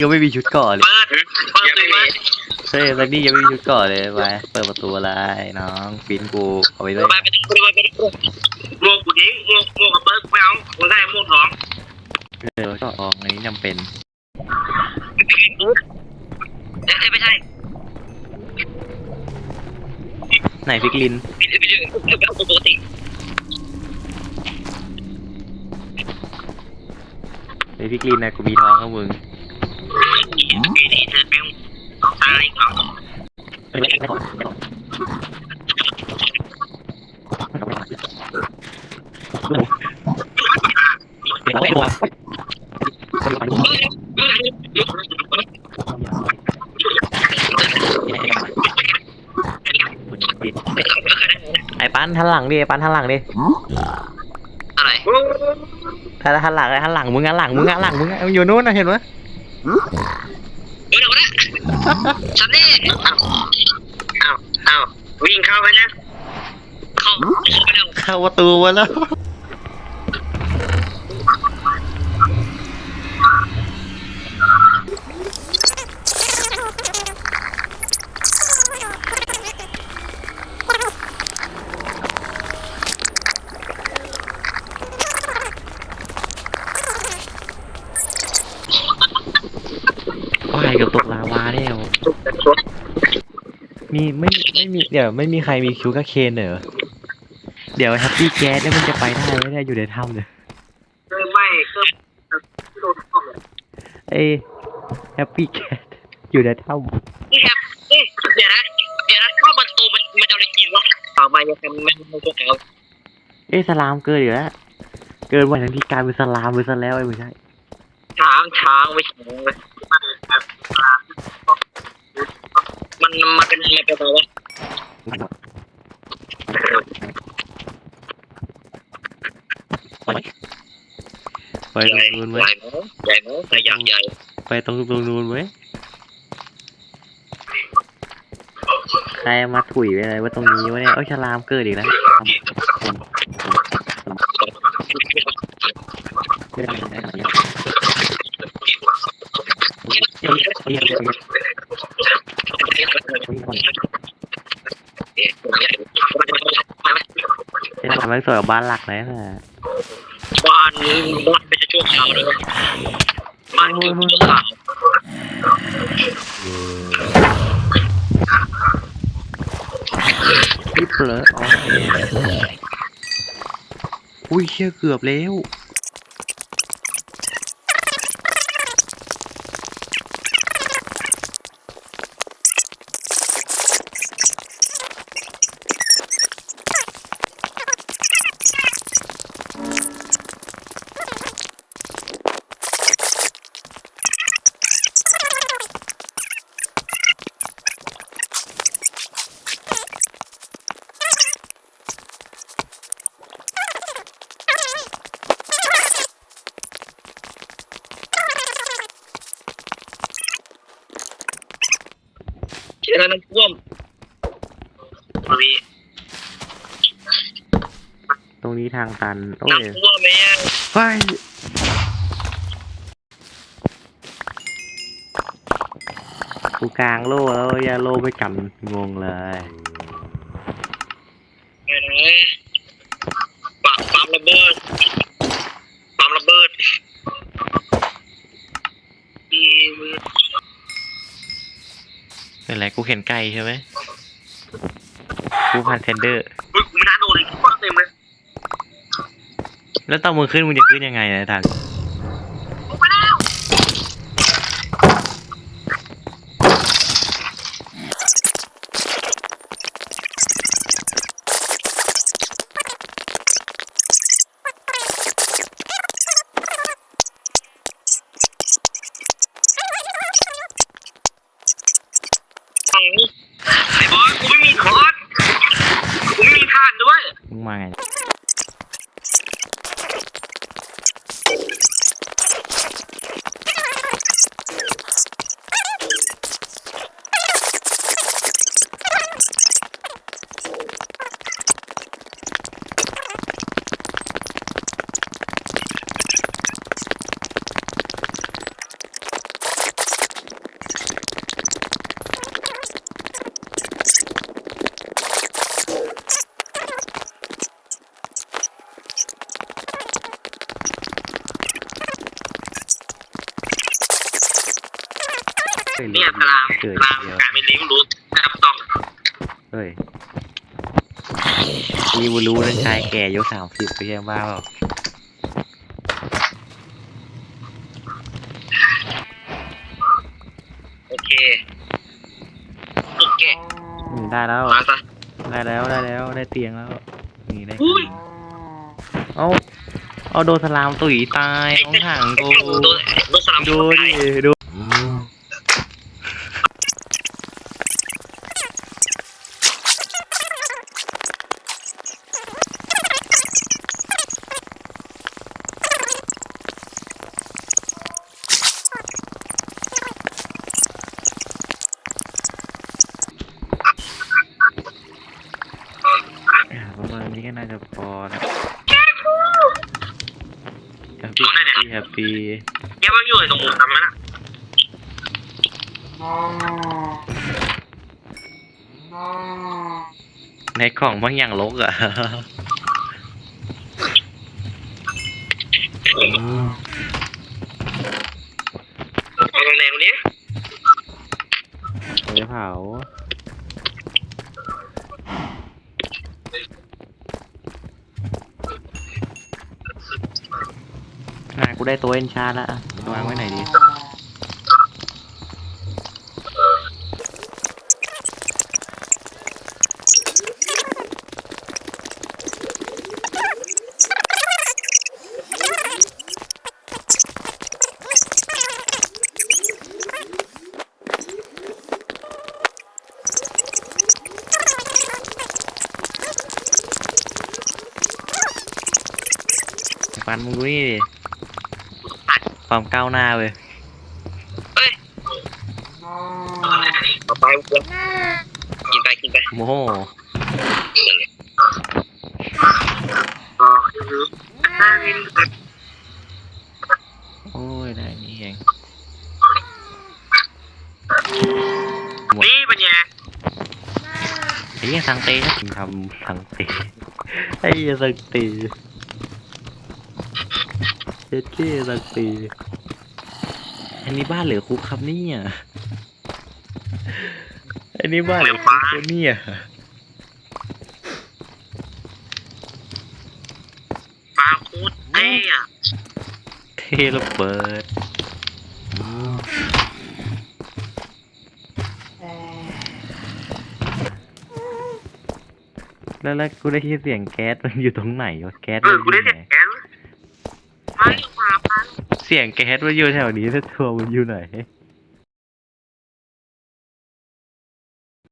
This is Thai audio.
ยังไม่มีชุดเก่อนเลยเปิดเปิดยังเลไม่ยมีเฮ้ยซันนี่ยังไม่มีชุดเก่อนเลยไปเปิดประตูอะไรน้องฟินกูเอาไปด้วยไปไปไปไปไปหมวกกูทิ้งหมวกหมวกกับเปิร์กไม่เอากูได้หมวกทองเออก็ออกอันนี้จำเป็นเอ้ยไม่ใช่ไหนพิกลินไม่ใช่ไม่ใช่แบบปกติไอพิกลินนะกูมีท้องกับมึง ไม่ไม่ก่อนไม่ก่อนไม่ก่อนไอ้ปันทันหลังดิไอ้ปันทันหลังดิอะไรถ้าทันหลังไอ้ทันหลังมึงอะหลังมึงอะหลังมึงอะอยู่นู้นนะเห็นไหม เดี๋ยวนะฉันนี่อ้าวอ้าววิ่งเข้าไปนะ เข้าเข้าไปแล้วเข้าประตูมาแล้ว ว่ายกับตกลาวาเนี่ยมีไม่ไม่มีเดี๋ยวไม่มีใครมีคิวกับเคนเหรอเดี๋ยวแฮปปี้แก๊สเนี่ยมันจะไปได้ไหมเนี่ยอยู่ในถ้ำเนี่ยไม่ก็โดนเข้าเลยเอ้แฮปปี้แก๊สอยู่ในถ้นี่ครับเอ๊ะเดี๋ยวนะเดี๋ยวนะเข้าประตูมันมันจะอะไรกินวะต่อมายังทำมันมันจะเอาำเอ้สลามเกินอยู่แล้วเกินวันทั้งที่กลายเป็นสลามไปซะแล้วไอ้ไม่ใช่ช้างช้างไม่ช้างเลย มันมันเป็นอะไรไปบ้างวะไปตรงนู้นใหไว้ญ่เนาะใหญ่เนาะใหญ่ใหญ่ใหญ่ไปตรงตรงนู้นไว้ใครมาถุยไปอะไรว่าตรงนี้วะเนี่ยเอ้ยฉลามเกิดอีกแล้วเป็นทำให้สวยกว่าบ้านหลักเลยนะบ้านนี้บ้านไม่ใช่ชั่วคราวเลยบ้านคือชั่วคราวพี่เลออ๋ออุ้ยเชี่ยเกือบแล้ว เชื่อน้ำท่วมมีตรงนี้ทางตัน โอ้ยน้ำท่วมไหมอะไปกูกลางโล่แล้วอย่าโล่ไม่กันงงเลย ไงนะปากปั๊มระเบิดปั๊มระเบิด มี เป็นไรกูเห็นไก่ใช่ไหมกูพันเทนเดอร์มึงไม่น่าโดนเลยทุกคนเต็มเลย แล้วตอนมึงขึ้นมึงจะขึ้นยังไงนะทัน เนี่ยสลามเกิดสลามเดียวกลายเป็นลิ้วรู้จับต้องเฮ้ยนี่บูรู้นั่นชายแก่อายุสามสิบไปยังบ้าเปล่าโอเคโอเคอืมได้แล้ว มาซะได้แล้วได้แล้วได้เตียงแล้วนี่ได้อุ้ยเอาเอาโดนสลามตุ๋ยตายเอาห่างกูโดนโดนสลาม ดูตายดิดูอ่าประมาณนี้ก็น่าจะพอแล้วแฮปปี้ แฮปปี้แกมันอยู่ตรงมุมนั้นน่ะในกล่องบางอย่างลกอะเอาแรงๆนี้เดี๋ยวเผา กูได้ตัวเอ็นชาแล้วอะวางไว้ไหนดีฟันมึงดูนี่ดิ ความก้าวหน้าเว้ยเฮ้ยต่อไปกินไปกินไปโมโหโอ้ยได้นี่เองนี่เป็นไงไอ้เหี้ยสังเตนะทำสังเตไอ้เหี้ยสังเต เจ็ดเก้สังเตอันนี้บ้านหรือคุกครับเนี่ยอันนี้บ้านหรือคุกครับเนี่ยปลาโคตรเท่อะเทระเบิดแล้วแล้วกูได้ยินเสียงแก๊สมันอยู่ตรงไหนวะแก๊สเอมัอนอกูได้ยู่เสียไหนงแก๊สไม่มาปลา เสียงแก๊สมันอยู่แถวนี้ถ้าทัวร์มันอยู่ไหน